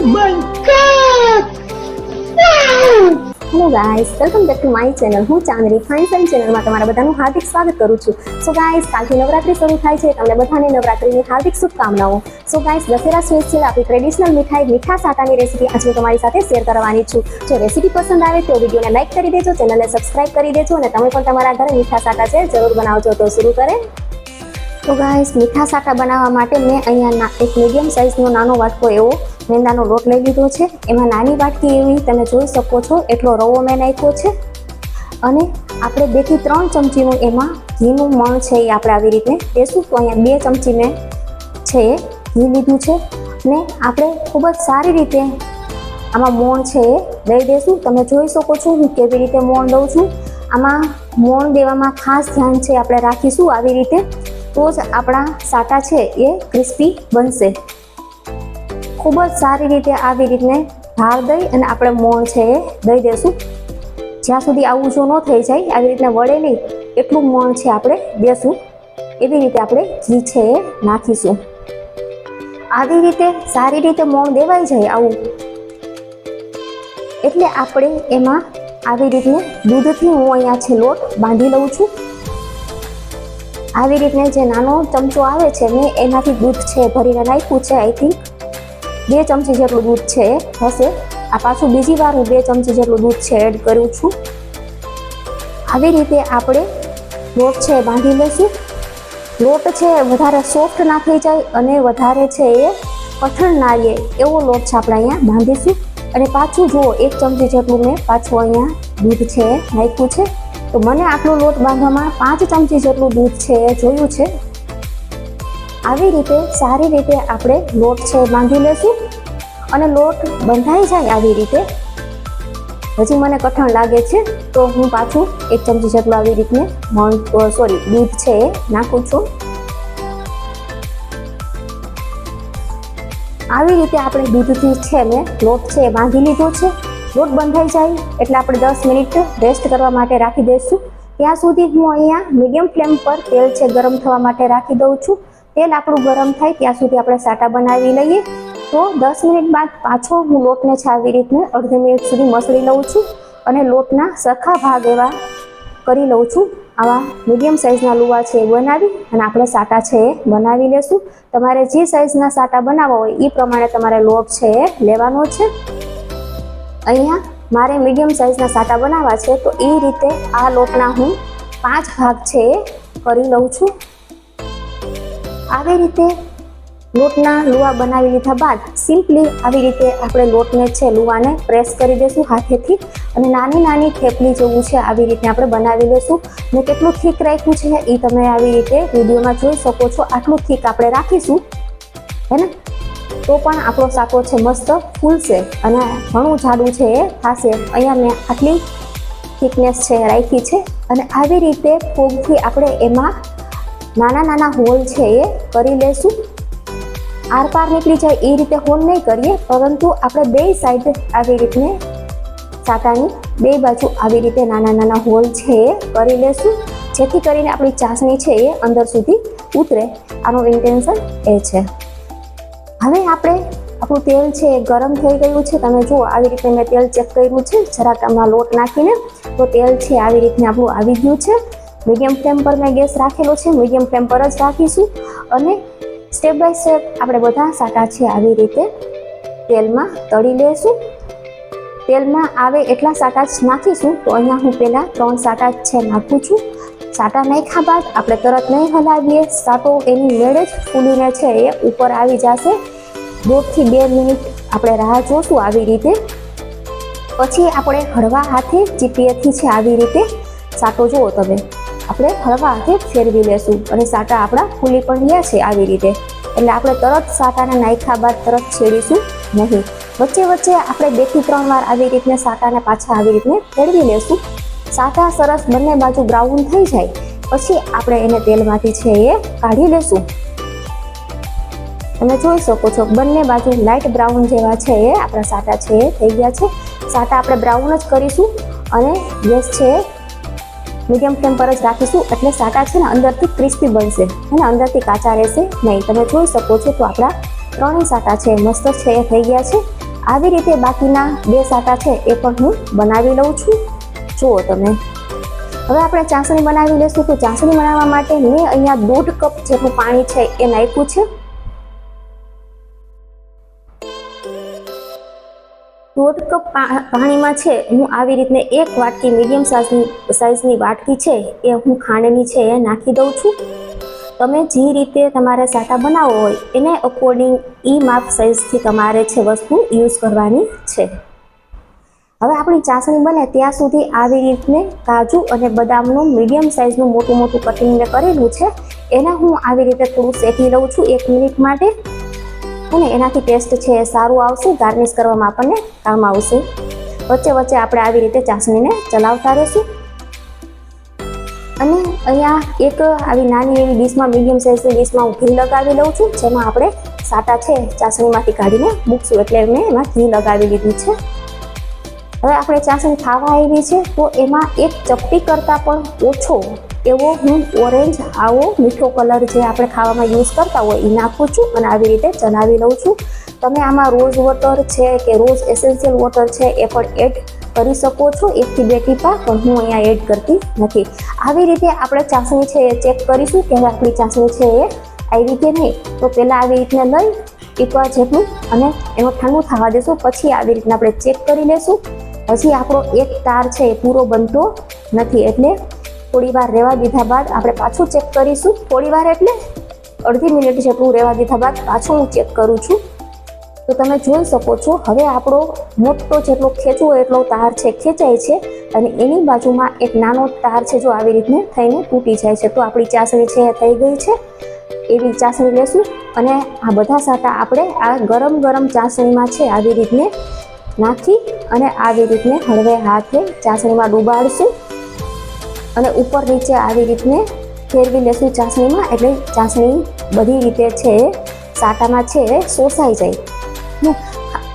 god! Wow! Hello guys welcome back to my channel હું Chandni fine fine ચેનલમાં તમારા બધાનું હાર્દિક સ્વાગત કરું છું. સો ગાઈસ કાલથી નવરાત્રી શરૂ થાય છે, તમને બધાને નવરાત્રીની હાર્દિક શુભકામનાઓ. સો ગાઈસ દશેરા સ્પેશિયલ આપણી ટ્રેડિશનલ મીઠાઈ, મીઠા સાટાની રેસીપી આજે હું તમારી સાથે શેર કરવાની છું. જો રેસીપી પસંદ આવે તો વિડીયોને લાઇક કરી દેજો ચેનલને સબસ્ક્રાઇબ કરી દેજો અને તમે પણ તમારા ઘરે મીઠા સાટા છે જરૂર બનાવજો. તો શરૂ કરે તો ગાઈસ મીઠા સાટા બનાવવા માટે મેં અહીંયાના એક મીડિયમ સાઇઝનો નાનો વાટકો એવો મેંદાનો લોટ લઈ લીધો છે. એમાં નાની વાટકી એવી તમે જોઈ શકો છો, એટલો રવો મેં નાખ્યો છે. અને આપણે બેથી ત્રણ ચમચીનું એમાં ઘીનું મણ છે એ આપણે આવી રીતે દેશું તો અહીંયા બે ચમચી મેં છે એ ઘી લીધું છે. ને આપણે ખૂબ જ સારી રીતે આમાં મોણ છે એ દઈ દેશું. તમે જોઈ શકો છો હું કેવી રીતે મોણ દઉં છું. આમાં મોણ દેવામાં ખાસ ધ્યાન છે, આપણે રાખીશું આવી રીતે. તો જ આપણા સાટા છે એ ક્રિસ્પી બનશે. ખૂબ જ સારી રીતે આવી રીતને ભાર દઈ અને આપણે મોણ છે એ દઈ દેશું. જ્યાં સુધી આવું જો ન થઈ જાય, આવી રીતના વળે નહીં એટલું મોણ છે આપણે દેશું. એવી રીતે આપણે ઘી છે એ નાખીશું. આવી રીતે સારી રીતે મોણ દેવાઈ જાય આવું. એટલે આપણે એમાં આવી રીતને દૂધથી હું અહીંયા છે લોટ બાંધી લઉં છું. આવી રીતને જે નાનો ચમચો આવે છે, મેં એનાથી દૂધ છે ભરીને નાખ્યું છે આઈ થિંક બે ચમચી જેટલું દૂધ છે એ હશે. આ પાછું બીજી વાર હું બે ચમચી જેટલું દૂધ છે, એડ કરું છું. આવી રીતે આપણે લોટ છે બાંધી લઈશું. લોટ છે વધારે સોફ્ટ ના થઈ જાય અને વધારે છે એ કઠણ ના લે એવો લોટ છે આપણે અહીંયા બાંધીશું. અને પાછું જુઓ, એક ચમચી જેટલું મેં પાછું અહીંયા દૂધ છે નાખ્યું છે. તો મને આટલો લોટ બાંધવામાં પાંચ ચમચી જેટલું દૂધ છે એ જોયું છે. આવી રીતે, સારી રીતે આપણે લોટ છે બાંધી લેશું અને લોટ બંધાઈ જાય આવી રીતે. હજી મને કઠણ લાગે છે, તો હું પાછું એક ચમચી જેટલું આવી રીતને મણ સોરી દૂધ છે એ નાખું છું. આવી રીતે આપણે દૂધથી છે મેં લોટ છે એ બાંધી લીધો છે. લોટ બંધાઈ જાય એટલે આપણે દસ મિનિટ રેસ્ટ કરવા માટે રાખી દઈશું. ત્યાં સુધી હું અહીંયા મીડિયમ ફ્લેમ પર તેલ છે ગરમ થવા માટે રાખી દઉં છું. તેલ આપણું ગરમ થાય ત્યાં સુધી આપણે સાટા બનાવી લઈએ. તો દસ મિનિટ બાદ પાછો હું લોટને છે આવી રીતને અડધી મિનિટ સુધી મસળી લઉં છું અને લોટના સરખા ભાગ એવા કરી લઉં છું. આવા મીડિયમ સાઇઝના લુવા છે એ બનાવી અને આપણે સાટા છે એ બનાવી લેશું. તમારે જે સાઇઝના સાટા બનાવવા હોય એ પ્રમાણે તમારે લોટ છે એ લેવાનો છે. અહીંયા મારે મીડિયમ સાઇઝના સાટા બનાવવા છે તો એ રીતે આ લોટના હું પાંચ ભાગ છે એ કરી લઉં છું. આવી રીતે લોટના લુવા બનાવી લીધા બાદ સિમ્પલી આવી રીતે આપણે લોટને છે લુવાને પ્રેસ કરી દઈશું હાથેથી અને નાની નાની થેપલી જેવું છે આવી રીતે આપણે બનાવી લઈશું ને કેટલું થીક રાખ્યું છે એ તમે આવી રીતે વિડીયોમાં જોઈ શકો છો. આટલું થીક આપણે રાખીશું, હે ને? તો પણ આપણો સાકો છે મસ્ત ફૂલશે અને ઘણું જાડું છે એ થશે. અહીંયા મેં આટલી થિકનેસ છે રાખી છે અને આવી રીતે ફોગથી આપણે એમાં નાના નાના હોલ છે એ કરી લેશું. આરપાર નીકળી જાય એ રીતે હોલ નહીં કરીએ, પરંતુ આપણે બે સાઈડ આવી રીતને સાટાની બે બાજુ આવી રીતે નાના નાના હોલ છે એ કરી લેશું. જેથી કરીને આપણી ચાસણી છે એ અંદર સુધી ઉતરે. આનું ઇન્ટેન્શન એ છે. હવે આપણે આપણું તેલ છે એ ગરમ થઈ ગયું છે. તમે જુઓ, આવી રીતે મેં તેલ ચેક કર્યું છે. જરાક આમાં લોટ નાખીને તો તેલ છે આવી રીતને આપણું આવી ગયું છે. મીડિયમ ફ્લેમ પર મેં ગેસ રાખેલો છે. મીડિયમ ફ્લેમ પર જ રાખીશું અને સ્ટેપ બાય સ્ટેપ આપણે બધા સાટા છે આવી રીતે તેલમાં તળી લેશું. તેલમાં આવે એટલા સાટા જ નાખીશું તો અહીંયા હું પહેલાં ત્રણ સાટા છે નાખું છું. સાટા નાખ્યા બાદ આપણે તરત નહીં હલાવીએ. સાટો એની મેળે જ ફૂલીને છે એ ઉપર આવી જશે. દોઢથી બે મિનિટ આપણે રાહ જોશું આવી રીતે. પછી આપણે હળવા હાથે ચીપીએથી છે આવી રીતે સાટો જુઓ તમે. આપણે હળવા હાથે ફેરવી લેશું અને સાટા આપણા ફૂલી પણ ગયા છે આવી રીતે. એટલે આપણે તરત સાટાને નાખ્યા બાદ તરત છેડીશું નહીં. વચ્ચે વચ્ચે આપણે બેથી ત્રણ વાર આવી રીતને સાટાને પાછા આવી રીતને ફેરવી લેશું. સાટા સરસ બંને બાજુ બ્રાઉન થઈ જાય. પછી આપણે એને તેલમાંથી છે એ કાઢી લેશું. તમે જોઈ શકો છો બંને બાજુ લાઇટ બ્રાઉન જેવા છે એ આપણા સાટા છે એ થઈ ગયા છે. સાટા આપણે બ્રાઉન જ કરીશું અને ગેસ છે મીડિયમ ફ્લેમ પર જ રાખીશું એટલે સાટા છે ને અંદરથી ક્રિસ્પી બનશે અને અંદરથી કાચા રહેશે નહીં. તમે જોઈ શકો છો તો આપણા ત્રણેય સાટા છે મસ્ત છે, એ થઈ ગયા છે. આવી રીતે બાકીના બે સાટા છે એ પણ હું બનાવી લઉં છું. જુઓ તમે. હવે આપણે ચાસણી બનાવી લઈશું તો ચાસણી બનાવવા માટે મેં અહીંયા દોઢ કપ જેટલું પાણી છે એ નાખ્યું છે. દોઢ કપ પાણીમાં છે. હું આવી રીતને એક વાટકી મીડિયમ સાઇઝની સાઇઝની વાટકી છે એ હું ખાંડની છે એ નાખી દઉં છું. તમે જે રીતે તમારે સાટા બનાવવો હોય એને અકોર્ડિંગ ઈ માપ સાઇઝથી તમારે છે વસ્તુ યુઝ કરવાની છે. હવે આપણી ચાસણી બને ત્યાં સુધી આવી રીતને કાજુ અને બદામનું મીડિયમ સાઇઝનું મોટું મોટું કટિંગ મેં કરેલું છે. એને હું આવી રીતે થોડું શેકી લઉં છું એક મિનિટ માટે. અને એનાથી ટેસ્ટ છે સારું આવશે ગાર્નિશ કરવામાં આપણને કામ આવશે. વચ્ચે વચ્ચે આપણે આવી રીતે ચાસણીને ચલાવતા રહીશું. અને અહીંયા એક આવી નાની એવી ડીશમાં મીડિયમ સાઇઝની ડીશમાં હું ઘી લગાવી લઉં છું, જેમાં આપણે સાટા છે ચાસણીમાંથી કાઢીને મૂકશું. એટલે મેં એમાં ઘી લગાવી લીધું છે. હવે આપણે ચાસણી ખાવા આવી છે, તો એમાં એક ચપટી કરતાં પણ ઓછો એવો હું ઓરેન્જ આવો, મીઠો કલર જે આપણે ખાવામાં યુઝ કરતા હોય એ નાખું છું અને આવી રીતે ચલાવી લઉં છું. તમે આમાં રોઝ વોટર છે કે રોઝ એસેન્શિયલ વોટર છે એ પણ એડ કરી શકો છો, એકથી બે ટીપા, પણ હું અહીંયા એડ કરતી નથી. આવી રીતે આપણે ચાસણી છે એ ચેક કરીશું કે આપણી ચાસણી છે એ આવી કે નહીં. તો પહેલાં આવી રીતને લઈ, ટીપા જેટલું અને એમાં ઠંડુ થવા દેશું. પછી આવી રીતના આપણે ચેક કરી લેશું. હજી આપણો એક તાર છે એ પૂરો બનતો નથી એટલે થોડી વાર રહેવા દીધા બાદ આપણે પાછું ચેક કરીશું. થોડી વાર એટલે અડધી મિનિટ જેટલું રહેવા દીધા બાદ પાછું હું ચેક કરું છું. તો તમે જોઈ શકો છો, હવે આપણો મોટો જેટલો ખેંચવો એટલો તાર છે, ખેંચાય છે અને એની બાજુમાં એક નાનો તાર છે જો આવી રીતને થઈને તૂટી જાય છે. તો આપણી ચાસણી છે, એ થઈ ગઈ છે. એવી ચાસણી લેશું અને આ બધા સાટા આપણે આ ગરમ ગરમ ચાસણીમાં છે, આવી રીતને નાખી અને આવી રીતને હળવે હાથે ચાસણીમાં ડૂબાડશું. અને ઉપર નીચે આવી રીતને ફેરવી લેશું ચાસણીમાં. એટલે ચાસણી બધી રીતે છે, સાટામાં છે, શોષાઈ જાય.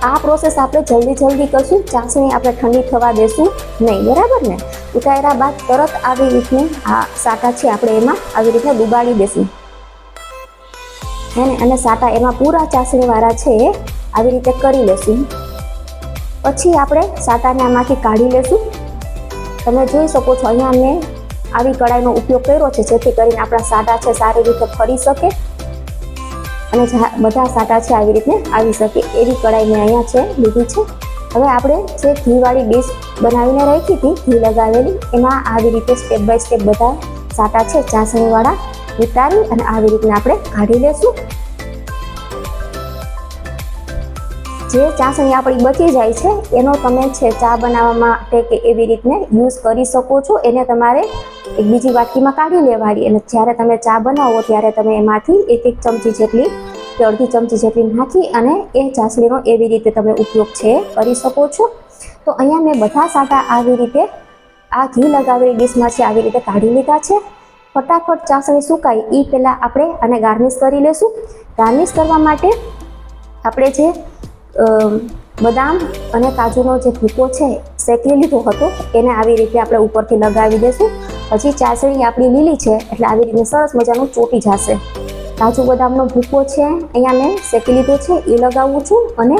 આ પ્રોસેસ આપણે જલ્દી જલ્દી કરશું. ચાસણી આપણે ઠંડી થવા દેશું નહીં, બરાબર ને? ઉતાર્યા બાદ તરત આવી રીતને આ સાટા છે આપણે એમાં આવી રીતે ડુબાડી દેશું. ને? અને સાટા એમાં પૂરા ચાસણીવાળા છે, આવી રીતે કરી લેશું. પછી આપણે સાટાને આમાંથી કાઢી લેશું. તમે જોઈ શકો છો અહીંયા મેં આવી કડાઈનો ઉપયોગ કર્યો છે, જેથી કરીને આપણા સાટા છે, સારી રીતે ફરી શકે અને બધા સાટા છે આવી રીતે આવી શકે. એવી કડાઈ મેં અહીંયા છે, લીધી છે. હવે આપણે જે ઘીવાળી ડીશ બનાવીને રાખી હતી, ઘી લગાવેલી, એમાં આવી રીતે સ્ટેપ બાય સ્ટેપ બધા સાટા છે, ચાસણીવાળા ઉતારી અને આવી રીતના આપણે કાઢી લેશું. જે ચાસણી આપણી બચી જાય છે, એનો તમે છે ચા બનાવવા માટે કે એવી રીતને યુઝ કરી શકો છો. એને તમારે એક બીજી વાટકીમાં કાઢી લેવાની. અને જ્યારે તમે ચા બનાવો, ત્યારે તમે એમાંથી એક એક ચમચી જેટલી, કે અડધી ચમચી જેટલી નાખી અને એ ચાસણીનો એવી રીતે તમે ઉપયોગ છે, કરી શકો છો. તો અહીંયા મેં બધા સાટા આવી રીતે આ ઘી લગાવેલી ડીશમાં છે, આવી રીતે કાઢી લીધા છે. ફટાફટ ચાસણી સુકાય એ પહેલાં આપણે આને ગાર્નિશ કરી લેશું. ગાર્નિશ કરવા માટે આપણે જે બદામ અને કાજુનો જે ભૂકો છે શેકી લીધો હતો, એને આવી રીતે આપણે ઉપરથી લગાવી દઈશું પછી ચાસણી આપણી લીલી છે, એટલે આવી રીતે સરસ મજાનું ચોટી જશે. કાજુ બદામનો ભૂકો છે, અહીંયા મેં શેકી લીધો છે, એ લગાવું છું અને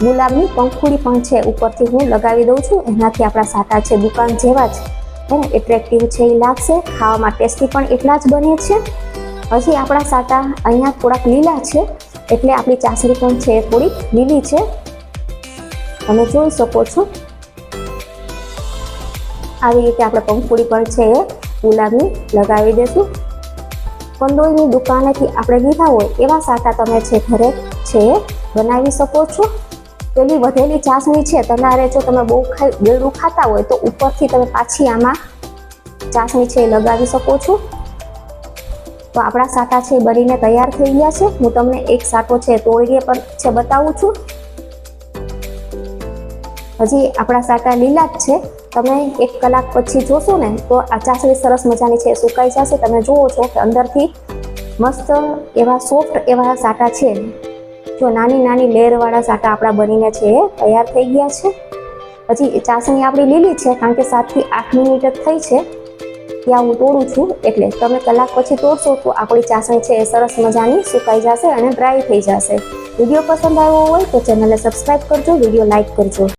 ગુલાબની પંખુડી પણ છે, ઉપરથી હું લગાવી દઉં છું. એનાથી આપણા સાટા છે, દુકાન જેવા જ. હે એટ્રેક્ટિવ છે, એ લાગશે. ખાવામાં ટેસ્ટી પણ એટલા જ બને છે. હજી આપણા સાટા અહીંયા થોડાક લીલા છે એટલે આપણી ચાસણી પણ છે એ થોડીક લીલી છે. તમે જોઈ શકો છો. આવી રીતે આપણે પંખુડી પણ છે એ ગુલાબની લગાવી દઈશું કંદોઈની દુકાનેથી આપણે લીધા હોય એવા સાટા તમે છે ઘરે છે બનાવી શકો છો. પેલી વધેલી ચાસણી છે તમારે જો તમે બહુ ખાઈ ગળું ખાતા હોય તો ઉપરથી તમે પાછી આમાં ચાસણી છે એ લગાવી શકો છો. તો આપણા સાટા છે બનીને તૈયાર થઈ ગયા છે. હું તમને એક સાટો છે તોડીને પણ છે બતાવું છું. હજી આપણા સાટા લીલા જ છે. તમે એક કલાક પછી જોશો ને તો આ ચાસણી સરસ મજાની છે, સુકાઈ જશે. તમે જુઓ છો કે અંદરથી મસ્ત એવા સોફ્ટ એવા સાટા છે. જો નાની નાની લેયરવાળા સાટા આપણા બનીને છે એ તૈયાર થઈ ગયા છે. હજી ચાસણી આપણી લીલી છે કારણ કે સાતથી આઠ મિનિટ જ થઈ છે. ત્યાં હું તોડું છું, એટલે તમે કલાક પછી તોડશો તો આપણી ચાસણી છે એ સરસ મજાની સુકાઈ જશે અને ડ્રાય થઈ જશે. વીડિયો પસંદ આવ્યો હોય તો ચેનલને સબસ્ક્રાઈબ કરજો, વીડિયો લાઈક કરજો.